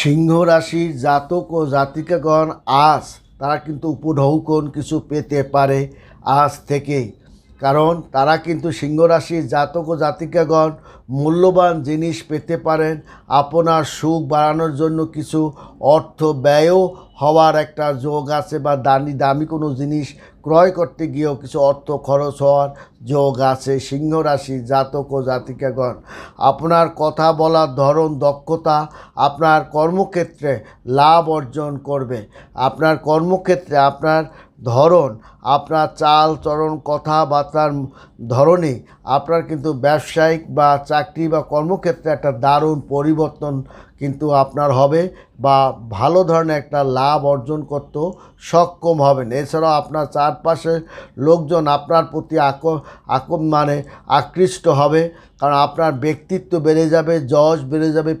সিংহ রাশি জাতক ও জাতিকাগণ আজ তারা কিন্তু উপঢৌকন কিছু পেতে পারে আজ থেকেই। কারণ তারা কিন্তু সিংহ রাশির জাতক ও জাতিকাগণ মূল্যবান জিনিস পেতে পারেন। আপনার সুখ বাড়ানোর জন্য কিছু অর্থ ব্যয়ও হওয়ার একটা যোগ আছে বা দামি দামি কোনো জিনিস ক্রয় করতে গিয়েও কিছু অর্থ খরচ হওয়ার যোগ আছে, সিংহ রাশি, জাতক ও জাতিকাগণ। আপনার কথা বলার ধরন, দক্ষতা আপনার কর্মক্ষেত্রে লাভ অর্জন করবে। আপনার কর্মক্ষেত্রে আপনার ধরন, আপনার চাল, চরণ, কথাবার্তার ধরনে আপনার কিন্তু ব্যবসায়িক বা চাকরি বা কর্মক্ষেত্রে একটা দারুণ পরিবর্তন কিন্তু আপনার হবে বা ভালো ধরনের একটা লাভ অর্জন করতেও সক্ষম হবেন। এছাড়াও আপনার চারপাশের লোকজন আপনার প্রতি আক আক মানে আকৃষ্ট হবে। কারণ আপনার ব্যক্তিত্ব বেড়ে যাবে, যশ বেড়ে যাবে